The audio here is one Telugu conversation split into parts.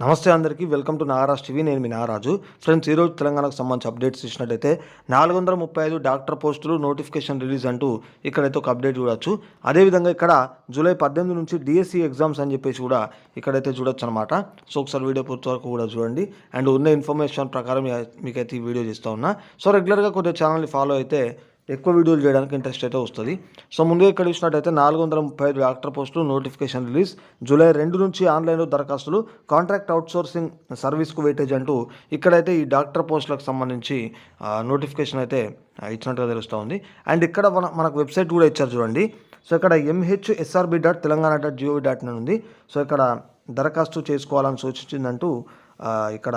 నమస్తే అందరికీ వెల్కమ్ టు నాగరాజ్ టీవీ. నేను మీ నాగరాజు. ఫ్రెండ్స్ ఈరోజు తెలంగాణకు సంబంధించి అప్డేట్స్ ఇచ్చినట్టయితే నాలుగు వందల ముప్పై ఐదు డాక్టర్ పోస్టులు నోటిఫికేషన్ రిలీజ్ అంటూ ఇక్కడైతే ఒక అప్డేట్ చూడొచ్చు. అదేవిధంగా ఇక్కడ జూలై పద్దెనిమిది నుంచి డిఎస్సి ఎగ్జామ్స్ అని చెప్పేసి కూడా ఇక్కడైతే చూడొచ్చు అనమాట సో ఒకసారి వీడియో పూర్తి వరకు కూడా చూడండి. అండ్ ఉన్న ఇన్ఫర్మేషన్ ప్రకారం మీకైతే ఈ వీడియో చేస్తూ ఉన్నా. సో రెగ్యులర్గా కొద్దిగా ఛానల్ని ఫాలో అయితే ఎక్కువ వీడియోలు చేయడానికి ఇంట్రెస్ట్ అయితే వస్తుంది. సో ముందుగా ఇక్కడ చూసినట్టయితే నాలుగు వందల ముప్పై ఐదు డాక్టర్ పోస్టులు నోటిఫికేషన్ రిలీజ్ జూలై రెండు నుంచి ఆన్లైన్లో దరఖాస్తులు కాంట్రాక్ట్ అవుట్సోర్సింగ్ సర్వీస్కు వెయిటేజ్ అంటూ ఇక్కడైతే ఈ డాక్టర్ పోస్టులకు సంబంధించి నోటిఫికేషన్ అయితే ఇచ్చినట్టుగా తెలుస్తూ ఉంది. అండ్ ఇక్కడ మన మనకు వెబ్సైట్ కూడా ఇచ్చారు చూడండి. సో ఇక్కడ MHSRB dot Telangana dot gov dot ఉంది. సో ఇక్కడ దరఖాస్తు చేసుకోవాలని సూచించిందంటూ ఇక్కడ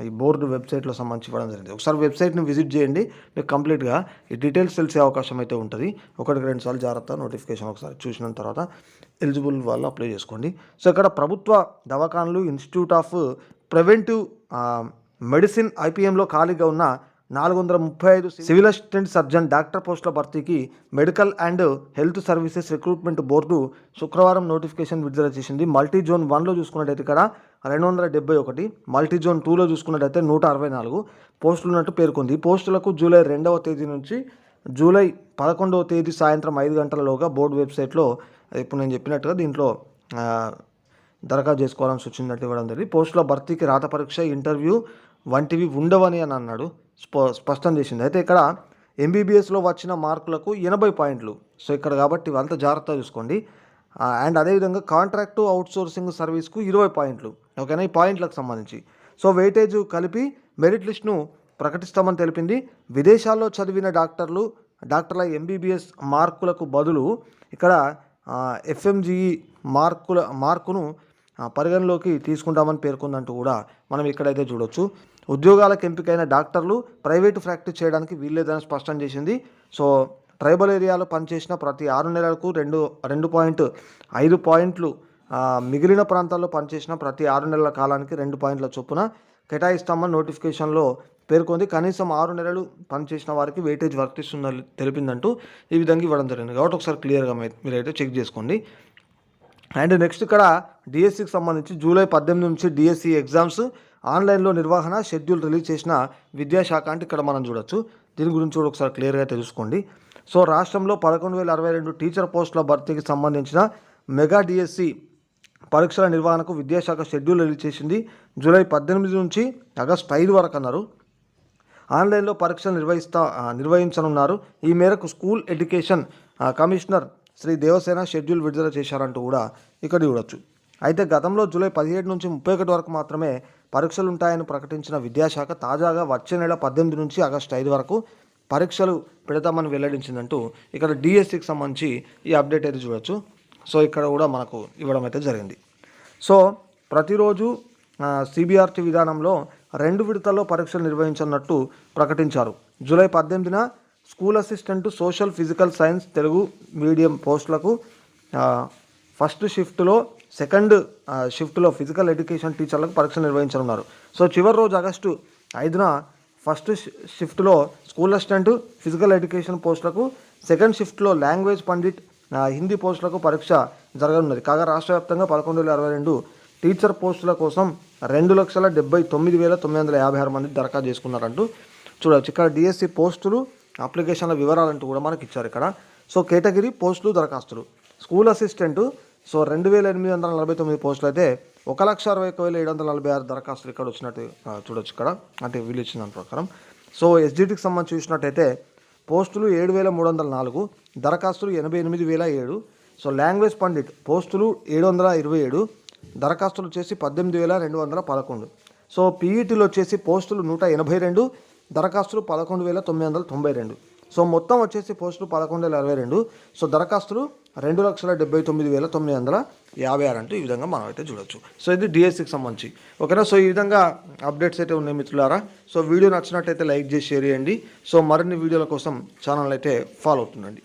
ఈ బోర్డు వెబ్సైట్లో సంబంధించి ఇవ్వడం జరిగింది. ఒకసారి వెబ్సైట్ని విజిట్ చేయండి. మీకు కంప్లీట్గా ఈ డీటెయిల్స్ తెలిసే అవకాశం అయితే ఉంటుంది. ఒకటికి రెండు సార్లు జాగ్రత్త నోటిఫికేషన్ ఒకసారి చూసిన తర్వాత ఎలిజిబుల్ వాళ్ళు అప్లై చేసుకోండి. సో ఇక్కడ ప్రభుత్వ దవాఖానలు ఇన్స్టిట్యూట్ ఆఫ్ ప్రివెంటివ్ మెడిసిన్ ఐపీఎంలో ఖాళీగా ఉన్న నాలుగు వందల ముప్పై ఐదు సివిల్ అసిస్టెంట్ సర్జన్ డాక్టర్ పోస్టుల భర్తీకి medical and health services recruitment board శుక్రవారం నోటిఫికేషన్ విడుదల చేసింది. మల్టీ జోన్ వన్లో చూసుకున్నట్టయితే ఇక్కడ రెండు వందల డెబ్బై ఒకటి మల్టీ జోన్ టూలో చూసుకున్నట్టయితే నూట అరవై నాలుగు. పోస్టులు ఉన్నట్టు పేర్కొంది. ఈ పోస్టులకు జూలై రెండవ తేదీ నుంచి జూలై పదకొండవ తేదీ సాయంత్రం ఐదు గంటలలోగా బోర్డు వెబ్సైట్లో ఇప్పుడు నేను చెప్పినట్టుగా దీంట్లో దరఖాస్తు చేసుకోవాలని సూచించినట్టు ఇవ్వడం జరిగింది. పోస్టుల భర్తీకి రాత పరీక్ష ఇంటర్వ్యూ వంటివి ఉండవని అని అన్నాడు. స్ప స్పష్టం చేసింది. అయితే ఇక్కడ ఎంబీబీఎస్లో వచ్చిన మార్కులకు ఎనభై పాయింట్లు. సో ఇక్కడ కాబట్టి అంత జాగ్రత్తగా చూసుకోండి. అండ్ అదేవిధంగా కాంట్రాక్టు అవుట్సోర్సింగ్ సర్వీస్కు ఇరవై పాయింట్లు. ఓకేనా? ఈ పాయింట్లకు సంబంధించి. సో వెయిటేజ్ కలిపి మెరిట్ లిస్ట్ను ప్రకటిస్తామని తెలిపింది. విదేశాల్లో చదివిన డాక్టర్లు డాక్టర్ల ఎంబీబీఎస్ మార్కులకు బదులు ఇక్కడ ఎఫ్ఎంజీఈ మార్కుల మార్కును పరిగణలోకి తీసుకుంటామని పేర్కొందంటూ కూడా మనం ఇక్కడైతే చూడొచ్చు. ఉద్యోగాలకు ఎంపికైన డాక్టర్లు ప్రైవేటు ప్రాక్టీస్ చేయడానికి వీల్లేదని స్పష్టం చేసింది. సో ట్రైబల్ ఏరియాలో పనిచేసిన ప్రతి ఆరు నెలలకు రెండు రెండు పాయింట్ ఐదు పాయింట్లు మిగిలిన ప్రాంతాల్లో పనిచేసిన ప్రతి ఆరు నెలల కాలానికి రెండు పాయింట్ల చొప్పున కేటాయిస్తామని నోటిఫికేషన్లో పేర్కొంది. కనీసం ఆరు నెలలు పనిచేసిన వారికి వెయిటేజ్ వర్తిస్తుందని తెలిపిందంటూ ఈ విధంగా ఇవ్వడం జరిగింది. కాబట్టి ఒకసారి క్లియర్గా మీరైతే చెక్ చేసుకోండి. అండ్ నెక్స్ట్ ఇక్కడ డిఎస్సికి సంబంధించి జూలై పద్దెనిమిది నుంచి డిఎస్సి ఎగ్జామ్స్ ఆన్లైన్లో నిర్వహణ షెడ్యూల్ రిలీజ్ చేసిన విద్యాశాఖ అంటే ఇక్కడ మనం చూడొచ్చు. దీని గురించి కూడా ఒకసారి క్లియర్గా తెలుసుకోండి. సో రాష్ట్రంలో పదకొండు వేల అరవై రెండు టీచర్ పోస్టుల భర్తీకి సంబంధించిన మెగా డిఎస్సి పరీక్షల నిర్వహణకు విద్యాశాఖ షెడ్యూల్ రిలీజ్ చేసింది. జూలై పద్దెనిమిది నుంచి ఆగస్టు ఐదు వరకు అన్నారు. ఆన్లైన్లో పరీక్షలు నిర్వహిస్తా నిర్వహించనున్నారు. ఈ మేరకు school education commissioner Shri Devasena schedule విడుదల చేశారంటూ కూడా ఇక్కడ చూడొచ్చు. అయితే గతంలో జూలై పదిహేడు నుంచి ముప్పై ఒకటి వరకు మాత్రమే పరీక్షలు ఉంటాయని ప్రకటించిన విద్యాశాఖ తాజాగా వచ్చే నెల పద్దెనిమిది నుంచి ఆగస్టు ఐదు వరకు పరీక్షలు పెడతామని వెల్లడించిందంటూ ఇక్కడ డిఎస్సికి సంబంధించి ఈ అప్డేట్ అయితే చూడొచ్చు. సో ఇక్కడ కూడా మనకు ఇవ్వడం అయితే జరిగింది. సో ప్రతిరోజు సిబిఆర్టీ విధానంలో రెండు విడతల్లో పరీక్షలు నిర్వహించనున్నట్టు ప్రకటించారు. జూలై పద్దెనిమిదిన school assistant social physical science Telugu medium పోస్టులకు ఫస్ట్ షిఫ్ట్లో సెకండ్ షిఫ్ట్లో ఫిజికల్ ఎడ్యుకేషన్ టీచర్లకు పరీక్షలు నిర్వహించనున్నారు. సో చివరి రోజు ఆగస్టు ఐదున ఫస్ట్ షి- షిఫ్ట్లో స్కూల్ అసిస్టెంట్ ఫిజికల్ ఎడ్యుకేషన్ పోస్టులకు సెకండ్ షిఫ్ట్లో లాంగ్వేజ్ పండిట్ హిందీ పోస్టులకు పరీక్ష జరగనున్నది. కాగా రాష్ట్ర వ్యాప్తంగా పదకొండు వేల అరవై రెండు టీచర్ పోస్టుల కోసం రెండు లక్షల డెబ్బై తొమ్మిది వేల తొమ్మిది వందల యాభై ఆరు మంది దరఖాస్తు చేసుకున్నారంటూ చూడవచ్చు. ఇక్కడ డిఎస్సి పోస్టులు అప్లికేషన్ల వివరాలంటూ కూడా మనకి ఇచ్చారు ఇక్కడ. సో కేటగిరీ పోస్టులు దరఖాస్తులు. స్కూల్ అసిస్టెంట్ సో రెండు వేల ఎనిమిది వందల నలభై తొమ్మిది పోస్టులు అయితే ఒక లక్ష అరవై ఒక వేల ఏడు వందల నలభై ఆరు దరఖాస్తులు ఇక్కడ వచ్చినట్టు చూడొచ్చు ఇక్కడ. అంటే వీళ్ళు ఇచ్చిన దాని ప్రకారం. సో ఎస్జిటికి సంబంధించి చూసినట్టయితే పోస్టులు ఏడు వేల మూడు వందల నాలుగు దరఖాస్తులు ఎనభై ఎనిమిది వేల ఏడు సో లాంగ్వేజ్ పండిట్ పోస్టులు ఏడు వందల ఇరవై ఏడు దరఖాస్తులు వచ్చేసి పద్దెనిమిది వేల రెండు వందల పదకొండు సో పీఈటీలో వచ్చేసి పోస్టులు నూట ఎనభై రెండు దరఖాస్తులు పదకొండు వేల తొమ్మిది వందల తొంభై రెండు సో మొత్తం వచ్చేసి పోస్టులు పదకొండు వేల అరవై రెండు సో దరఖాస్తులు రెండు లక్షల డెబ్బై తొమ్మిది వేల తొమ్మిది వందల యాభై ఆరు అంటూ ఈ విధంగా మనం అయితే చూడొచ్చు. సో ఇది డిఎస్సికి సంబంధించి. ఓకేనా? సో ఈ విధంగా అప్డేట్స్ అయితే ఉన్నాయి మిత్రులారా. సో వీడియో నచ్చినట్టయితే లైక్ చేసి షేర్ చేయండి. సో మరిన్ని వీడియోల కోసం ఛానల్ అయితే ఫాలో అవుతుండండి.